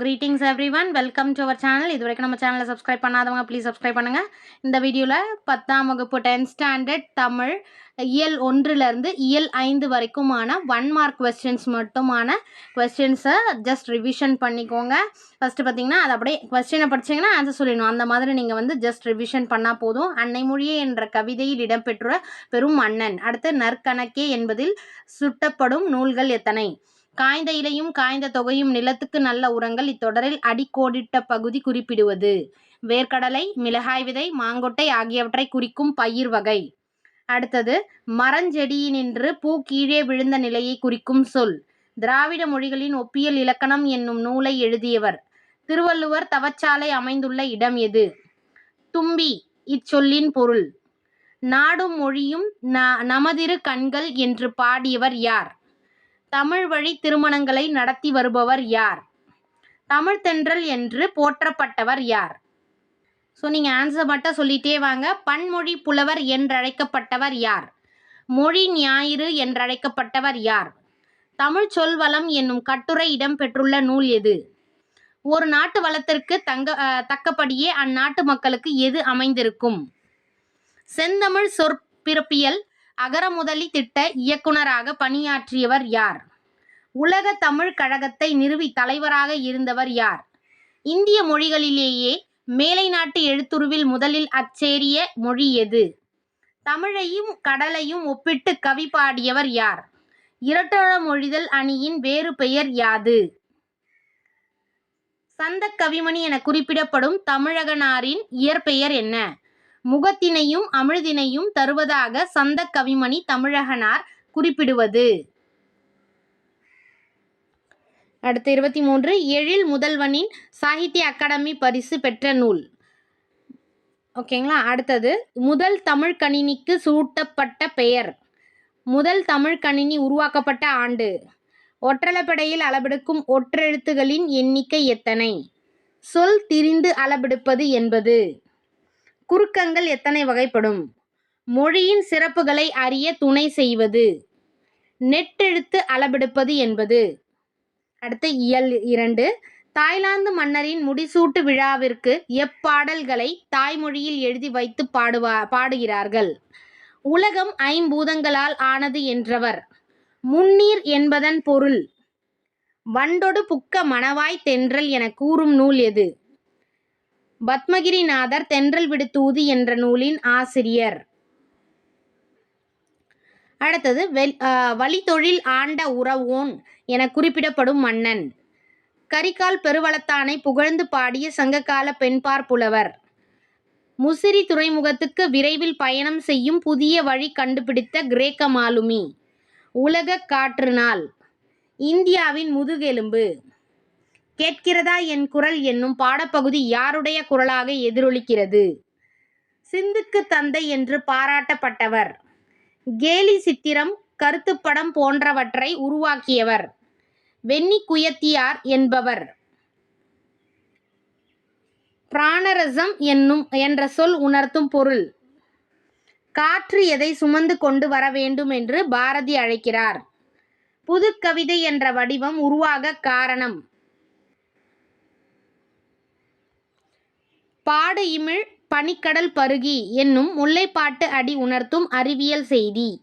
Greetings everyone welcome to our channel இது வரைக்கும் நம்ம சேனலை சப்ஸ்கிரைப் பண்ணாதவங்க ப்ளீஸ் சப்ஸ்கிரைப் பண்ணுங்கள் இந்த வீடியோவில் பத்தாம் வகுப்பு டென்த் ஸ்டாண்டர்ட் தமிழ் இயல் ஒன்றுலேருந்து இயல் ஐந்து வரைக்குமான ஒன் மார்க் கொஸ்டின்ஸ் மட்டுமான கொஸ்டின்ஸை ஜஸ்ட் ரிவிஷன் பண்ணிக்கோங்க. ஃபஸ்ட்டு பார்த்தீங்கன்னா அது அப்படியே கொஸ்டினை படிச்சீங்கன்னா ஆன்சர் சொல்லிடணும். அந்த மாதிரி நீங்கள் வந்து ஜஸ்ட் ரிவிஷன் பண்ணால் போதும். அன்னை மொழியே என்ற கவிதையில் இடம்பெற்றுள்ள பெரும் மன்னன் அடுத்து நற்கணக்கே என்பதில் சுட்டப்படும் நூல்கள் எத்தனை? காய்ந்த இலையும் காய்ந்த தொகையும் நிலத்துக்கு நல்ல உரங்கள் இத்தொடரில் அடிக்கோடிட்ட பகுதி குறிப்பிடுவது. வேர்க்கடலை மிளகாய் விதை மாங்கொட்டை ஆகியவற்றை குறிக்கும் பயிர் வகை. அடுத்தது மரஞ்செடியினின்று பூ கீழே விழுந்த நிலையை குறிக்கும் சொல். திராவிட மொழிகளின் ஒப்பியல் இலக்கணம் என்னும் நூலை எழுதியவர். திருவள்ளுவர் தவச்சாலை அமைந்துள்ள இடம் எது? தும்பி இச்சொல்லின் பொருள். நாடும் மொழியும் ந நமதிரு கண்கள் என்று பாடியவர் யார்? தமிழ் வழி திருமணங்களை நடத்தி வருபவர் யார்? தமிழ் தென்றல் என்று போற்றப்பட்டவர் யார்? ஸோ நீங்கள் ஆன்சர் மட்டும் சொல்லிட்டே வாங்க. பன்மொழி புலவர் என்றழைக்கப்பட்டவர் யார்? மொழி ஞாயிறு என்றழைக்கப்பட்டவர் யார்? தமிழ் சொல்வளம் என்னும் கட்டுரை இடம்பெற்றுள்ள நூல் எது? ஒரு நாட்டு வளத்திற்கு தங்க தக்கப்படியே தக்கபடியே அந்நாட்டு மக்களுக்கு எது அமைந்திருக்கும்? செந்தமிழ் சொற்பிறப்பியல் அகரமுதலி திட்ட இயக்குனராக பணியாற்றியவர் யார்? உலக தமிழ் கழகத்தை நிறுவி தலைவராக இருந்தவர் யார்? இந்திய மொழிகளிலேயே மேலை நாட்டு எழுத்துருவில் முதலில் அச்சேரிய மொழி எது? தமிழையும் கடலையும் ஒப்பிட்டு கவி பாடியவர் யார்? இரட்டழ மொழிதல் அணியின் வேறு பெயர் யாது? சந்த கவிமணி என குறிப்பிடப்படும் தமிழகனாரின் இயற்பெயர் என்ன? முகத்தினையும் அமிழ்தினையும் தருவதாக சந்த கவிமணி தமிழகனார் குறிப்பிடுவது. அடுத்து இருபத்தி மூன்று எழில் முதல்வனின் சாகித்ய அகாடமி பரிசு பெற்ற நூல். ஓகேங்களா அடுத்தது முதல் தமிழ் கணினிக்கு சூட்டப்பட்ட பெயர். முதல் தமிழ் கணினி உருவாக்கப்பட்ட ஆண்டு. ஒற்றளப்படையில் அளவெடுக்கும் ஒற்றெழுத்துகளின் எண்ணிக்கை எத்தனை? சொல் திரிந்து அளவெடுப்பது என்பது. குறுக்கங்கள் எத்தனை வகைப்படும்? மொழியின் சிறப்புகளை அறிய துணை செய்வது. நெட்டெழுத்து அளவெடுப்பது என்பது. அடுத்து இயல் இரண்டு. தாய்லாந்து மன்னரின் முடிசூட்டு விழாவிற்கு எப்பாடல்களை தாய்மொழியில் எழுதி வைத்து பாடுவா பாடுகிறார்கள். உலகம் ஐம்பூதங்களால் ஆனது என்றவர். முன்னீர் என்பதன் பொருள். வண்டொடு புக்க மணவாய் தென்றல் என கூறும் நூல் எது? பத்மகிரிநாதர் தென்றல் விடுத்தூது என்ற நூலின் ஆசிரியர். அடுத்தது வெல் வழித்தொழில் ஆண்ட உறவோன் என குறிப்பிடப்படும் மன்னன். கரிகால் பெருவளத்தானை புகழ்ந்து பாடிய சங்ககால பெண்பார் புலவர். முசிறி துறைமுகத்துக்கு விரைவில் பயணம் செய்யும் புதிய வழி கண்டுபிடித்த கிரேக்க மாலுமி. உலக காற்று நாள். இந்தியாவின் முதுகெலும்பு. கேட்கிறதா என் குரல் என்னும் பாடப்பகுதி யாருடைய குரலாக எதிரொலிக்கிறது? சிந்துக்கு தந்தை என்று பாராட்டப்பட்டவர். கேலி சித்திரம் கருத்துப்படம் போன்றவற்றை உருவாக்கியவர். வெண்ணி குயத்தியார் என்பவர். பிராணரசம் என்னும் என்ற சொல் உணர்த்தும் பொருள். காற்று எதை சுமந்து கொண்டு வர வேண்டும் என்று பாரதி அழைக்கிறார். புதுக்கவிதை என்ற வடிவம் உருவாக காரணம். பாடு இமிழ் பனிக்கடல் பருகி என்னும் முல்லைப்பாட்டு அடி உணர்த்தும் அறிவியல் செய்தி.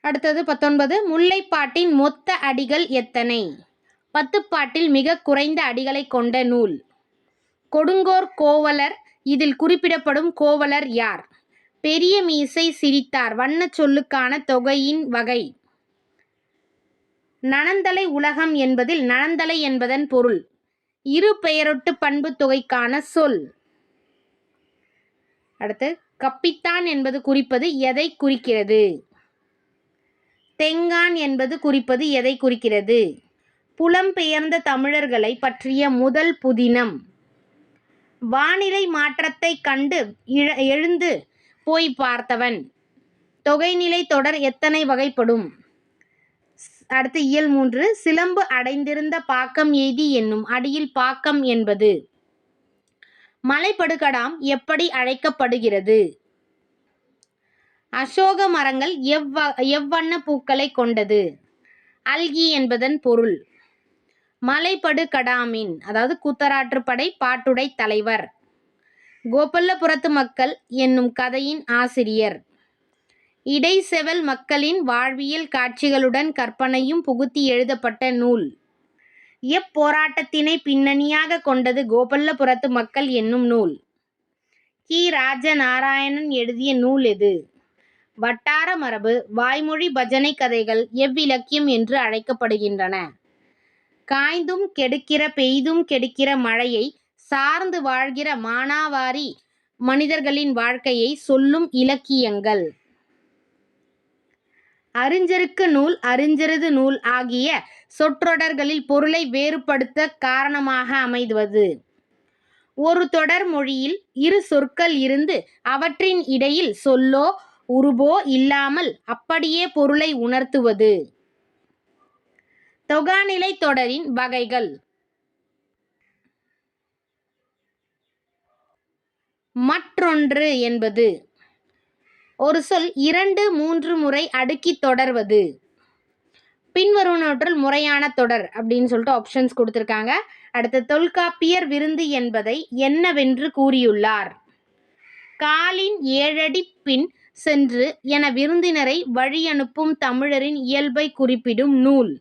அடுத்தது பத்தொன்பது முல்லைப்பாட்டின் மொத்த அடிகள் எத்தனை? பத்துப்பாட்டில் மிக குறைந்த அடிகளை கொண்ட நூல். கொடுங்கோர் கோவலர் இதில் குறிப்பிடப்படும் கோவலர் யார்? பெரிய மீசை சிரித்தார் வண்ண சொல்லுக்கான தொகையின் வகை. நனந்தலை உலகம் என்பதில் நனந்தலை என்பதன் பொருள். இரு பெயரொட்டு பண்பு தொகைக்கான சொல். அடுத்து கப்பித்தான் என்பது குறிப்பது எதை குறிக்கிறது? தெங்கான் என்பது குறிப்பது எதை குறிக்கிறது? புலம்பெயர்ந்த தமிழர்களை பற்றிய முதல் புதினம். வானிலை மாற்றத்தை கண்டு இழ- எழுந்து போய் பார்த்தவன். தொகைநிலை தொடர் எத்தனை வகைப்படும்? அடுத்து இயல் மூன்று சிலம்பு அடைந்திருந்த பாக்கம் எய்தி என்னும் அடியில் பாக்கம் என்பது. மலைப்படுகடாம் எப்படி அழைக்கப்படுகிறது? அசோக மரங்கள் எவ்வ எவ்வண்ண பூக்களை கொண்டது? அல்கி என்பதன் பொருள். மலைப்படு கடாமின் அதாவது கூத்தராற்றுப்படை பாட்டுடை தலைவர். கோபல்லபுரத்து மக்கள் என்னும் கதையின் ஆசிரியர். இடைசெவல் மக்களின் வாழ்வியல் காட்சிகளுடன் கற்பனையும் புகுத்தி எழுதப்பட்ட நூல். எப்போராட்டத்தினை பின்னணியாக கொண்டது கோபல்லபுரத்து மக்கள் என்னும் நூல். கி. ராஜநாராயணன் எழுதிய நூல் எது? வட்டார மரபு வாய்மொழி பஜனை கதைகள் எவ்விலக்கியம் என்று அழைக்கப்படுகின்றன. காய்ந்தும் கெடுக்கிற பெய்தும் கெடுக்கிற மழையை சார்ந்து வாழ்கிற மானாவாரி மனிதர்களின் வாழ்க்கையை சொல்லும் இலக்கியங்கள். அறிஞருக்கு நூல் அறிஞரது நூல் ஆகிய சொற்றொடர்களில் பொருளை வேறுபடுத்த காரணமாக அமைவது. ஒரு தொடர் மொழியில் இரு சொற்கள் இருந்து அவற்றின் இடையில் சொல்லோ உருபோ இல்லாமல் அப்படியே பொருளை உணர்த்துவது. தொகாநிலை தொடரின் வகைகள். மற்றொன்று என்பது ஒரு சொல் இரண்டு மூன்று முறை அடுக்கி தொடர்வது. பின்வருவனவற்றில் முறையான தொடர் அப்படின்னு சொல்லிட்டு ஆப்ஷன்ஸ் கொடுத்துருக்காங்க. அடுத்த தொல்காப்பியர் விருந்து என்பதை என்னவென்று கூறியுள்ளார். காலின் ஏழடி பின் சென்று என விருந்தினரை வழி அனுப்பும் தமிழரின் இயல்பை குறிப்பிடும் நூல்.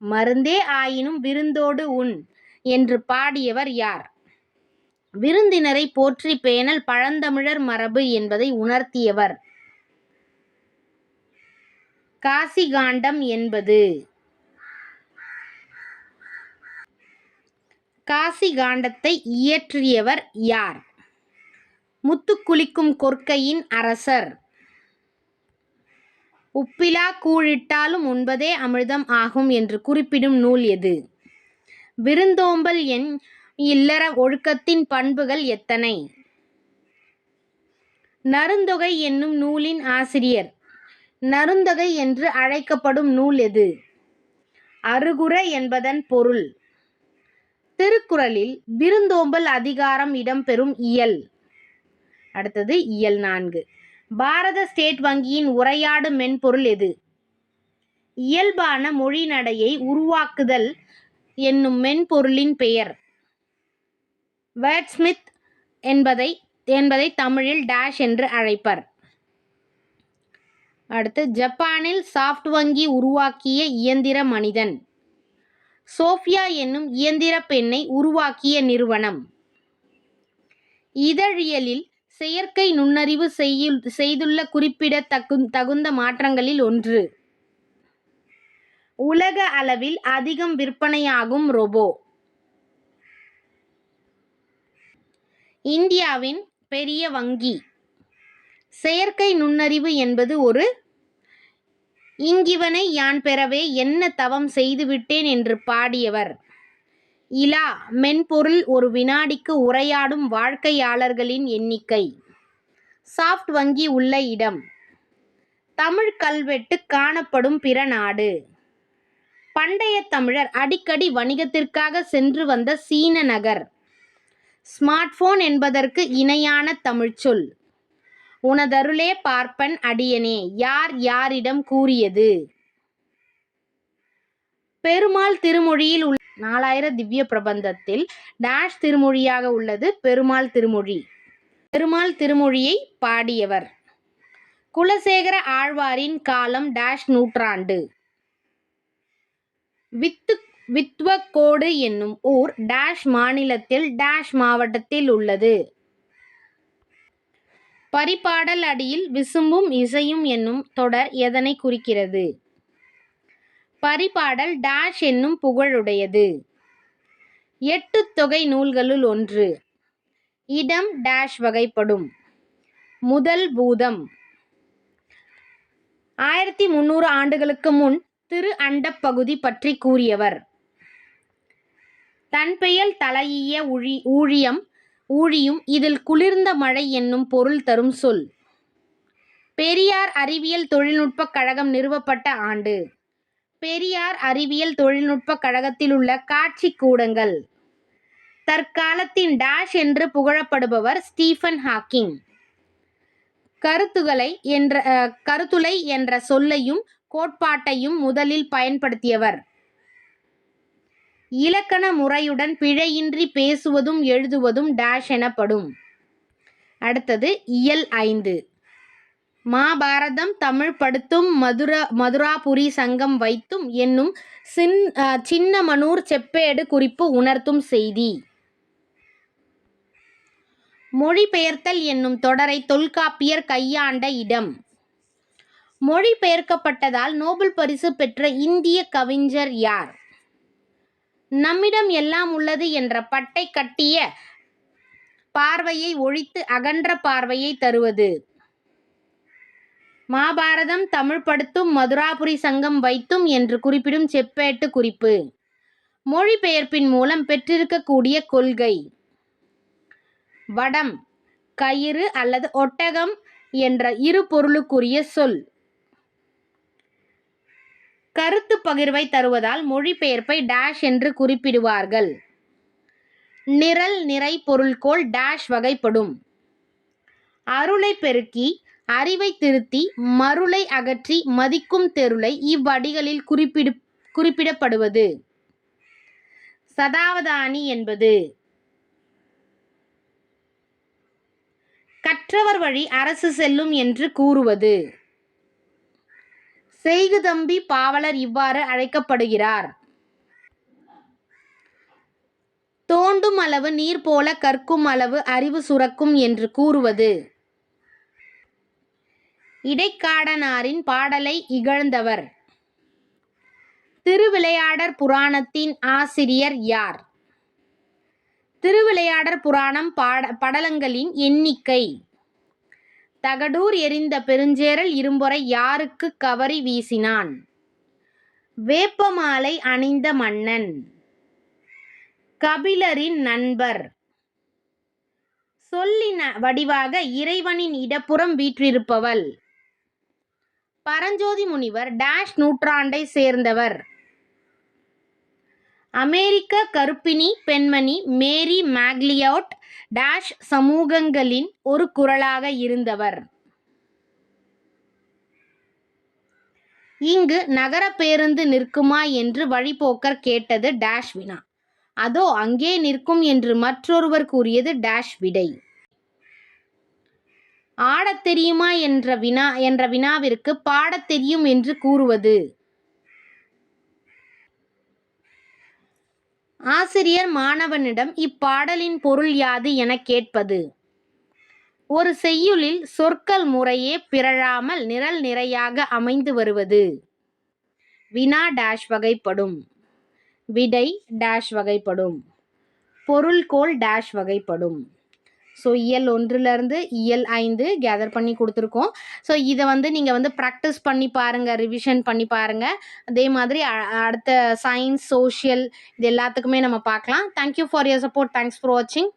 மருந்தே ஆயினும் விருந்தோடு உண் என்று பாடியவர் யார்? விருந்தினரை போற்றி பேணல் பழந்தமிழர் மரபு என்பதை உணர்த்தியவர். காசிகாண்டம் என்பது காசிகாண்டத்தை இயற்றியவர் யார்? முத்துக்குளிக்கும் கொற்கையின் அரசர். உப்பிலா கூழிட்டாலும் உண்பதே அமிர்தம் ஆகும் என்று குறிப்பிடும் நூல் எது? விருந்தோம்பல் என் இல்லற ஒழுக்கத்தின் பண்புகள் எத்தனை? நருந்தொகை என்னும் நூலின் ஆசிரியர். நருந்தொகை என்று அழைக்கப்படும் நூல் எது? அருகுற என்பதன் பொருள். திருக்குறளில் விருந்தோம்பல் அதிகாரம் இடம்பெறும் இயல். அடுத்தது இயல் நான்கு. பாரத ஸ்டேட் வங்கியின் உரையாடு மென்பொருள் எது? இயல்பான மொழி நடையை உருவாக்குதல் என்னும் மென்பொருளின் பெயர். வேர்ட்ஸ்மித் என்பதை என்பதை தமிழில் டேஷ் என்று அழைப்பர். அடுத்து ஜப்பானில் சாஃப்ட் வங்கி உருவாக்கிய இயந்திர மனிதன். சோஃபியா என்னும் இயந்திர பெண்ணை உருவாக்கிய நிறுவனம். இதழியலில் செயற்கை நுண்ணறிவு செய்யுள் செய்துள்ள குறிப்பிட தகுந்த மாற்றங்களில் ஒன்று. உலக அளவில் அதிகம் விற்பனையாகும் ரோபோ. இந்தியாவின் பெரிய வங்கி. செயற்கை நுண்ணறிவு என்பது ஒரு இங்கிவனை யான் பெறவே என்ன தவம் செய்துவிட்டேன் என்று பாடியவர். இலா மென்பொருள் ஒரு வினாடிக்கு உரையாடும் வாழ்க்கையாளர்களின் எண்ணிக்கை. சாஃப்ட் வங்கி உள்ள இடம். தமிழ் கல்வெட்டு காணப்படும் பிற நாடு. பண்டைய தமிழர் அடிக்கடி வணிகத்திற்காக சென்று வந்த சீன நகர். ஸ்மார்ட் போன் என்பதற்கு இணையான தமிழ்ச்சொல். உனதருளே பார்ப்பன் அடியனே யார் யாரிடம் கூறியது? பெருமாள் திருமொழியில் உள்ள நாலாயிர திவ்ய பிரபந்தத்தில் டேஷ் திருமொழியாக உள்ளது பெருமாள் திருமொழி. பெருமாள் திருமொழியை பாடியவர். குலசேகர ஆழ்வாரின் காலம் டேஷ் நூற்றாண்டு. வித்து வித்வக்கோடு என்னும் ஊர் டேஷ் மாநிலத்தில் டேஷ் மாவட்டத்தில் உள்ளது. பரிபாடல் அடியில் விசும்பும் இசையும் என்னும் தொடர் எதனை குறிக்கிறது? பரிபாடல் டேஷ் என்னும் புகழுடையது. எட்டு தொகை நூல்களுள் ஒன்று. இடம் டேஷ் வகைப்படும். முதல் பூதம். ஆயிரத்தி முன்னூறு ஆண்டுகளுக்கு முன் திரு அண்டப் பகுதி பற்றி கூறியவர். தன்பெயல் தலையிய ஊழி ஊழியம் ஊழியும் இதில் குளிர்ந்த மழை என்னும் பொருள் தரும் சொல். பெரியார் அறிவியல் தொழில்நுட்பக் கழகம் நிறுவப்பட்ட ஆண்டு. பெரியார் அறிவியல் தொழில்நுட்பக் கழகத்தில் உள்ள காட்சி கூடங்கள். தற்காலத்தின் டேஷ் என்று புகழப்படுபவர் ஸ்டீஃபன் ஹாக்கிங். கருத்துகளை என்ற கருத்துளை என்ற சொல்லையும் கோட்பாட்டையும் முதலில் பயன்படுத்தியவர். இலக்கண முறையுடன் பிழையின்றி பேசுவதும் எழுதுவதும் டேஷ் எனப்படும். அடுத்தது இயல் ஐந்து. மாபாரதம் தமிழ் படுத்தும் மதுரா மதுராபுரி சங்கம் வைத்தும் என்னும் சின் சின்னமனூர் செப்பேடு குறிப்பு உணர்த்தும் செய்தி. மொழிபெயர்த்தல் என்னும் தொடரை தொல்காப்பியர் கையாண்ட இடம். மொழிபெயர்க்கப்பட்டதால் நோபல் பரிசு பெற்ற இந்திய கவிஞர் யார்? நம்மிடம் எல்லாம் உள்ளது என்ற பட்டை கட்டிய பார்வையை ஒழித்து அகன்ற பார்வையை தருவது. மாபாரதம் தமிழ் படுத்தும் மதுராபுரி சங்கம் வைத்தும் என்று குறிப்பிடும் செப்பேட்டு குறிப்பு. மொழிபெயர்ப்பின் மூலம் பெற்றிருக்கக்கூடிய கொள்கை. வடம் கயிறு அல்லது ஒட்டகம் என்ற இரு பொருளுக்குரிய சொல். கருத்து பகிர்வை தருவதால் மொழிபெயர்ப்பை டேஷ் என்று குறிப்பிடுவார்கள். நிரல் நிறை பொருள்கோள் டேஷ் வகைப்படும். அருளை பெருக்கி அறிவை திருத்தி மருளை அகற்றி மதிக்கும் தெருளை இவ்வடிகளில் குறிப்பிடு குறிப்பிடப்படுவது. சதாவதானி என்பது. கற்றவர் வழி அரசு செல்லும் என்று கூறுவது. செய்குதம்பி பாவலர் இவ்வாறு அழைக்கப்படுகிறார். தோண்டும் அளவு நீர் போல கற்கும் அளவு அறிவு சுரக்கும் என்று கூறுவது. இடைக்காடனாரின் பாடலை இகழ்ந்தவர். திருவிளையாடற் புராணத்தின் ஆசிரியர் யார்? திருவிளையாடற் புராணம் பாட படலங்களின் எண்ணிக்கை. தகடூர் எறிந்த பெருஞ்சேரல் இரும்பொறை யாருக்கு கவரி வீசினான்? வேப்பமாலை அணிந்த மன்னன். கபிலரின் நண்பர். சொல்லின வடிவாக இறைவனின் இடப்புறம் வீற்றிருப்பவள். பரஞ்சோதி முனிவர் டேஷ் நூற்றாண்டை சேர்ந்தவர். அமெரிக்க கருப்பினி பெண்மணி மேரி மேக்லியாட் டேஷ் சமூகங்களின் ஒரு குரலாக இருந்தவர். இங்கு நகர பேருந்து நிற்குமா என்று வழிபோக்கர் கேட்டது டேஷ் வினா. அதோ அங்கே நிற்கும் என்று மற்றொருவர் கூறியது டேஷ் விடை. ஆடத் தெரியுமா? என்ற வினா என்ற வினாவிற்கு பாடத் தெரியும் என்று கூறுவது. ஆசிரியர் மாணவனிடம் இப்பாடலின் பொருள் யாது எனக் கேட்பது. ஒரு செய்யுளில் சொற்கள் முறையே பிறழாமல் நிரல் நிறையாக அமைந்து வருவது. வினா டேஷ் வகைப்படும். விடை டேஷ் வகைப்படும். பொருள்கோள் டேஷ் வகைப்படும். ஸோ இயல் ஒன்றுலேருந்து இயல் ஐந்து கேதர் பண்ணி கொடுத்துருக்கோம். ஸோ இதை வந்து நீங்கள் வந்து ப்ராக்டிஸ் பண்ணி பாருங்கள் ரிவிஷன் பண்ணி பாருங்கள் அதே மாதிரி அடுத்த சயின்ஸ் சோஷியல் இது எல்லாத்துக்குமே நம்ம பார்க்கலாம். Thank you for your support thanks for வாட்சிங்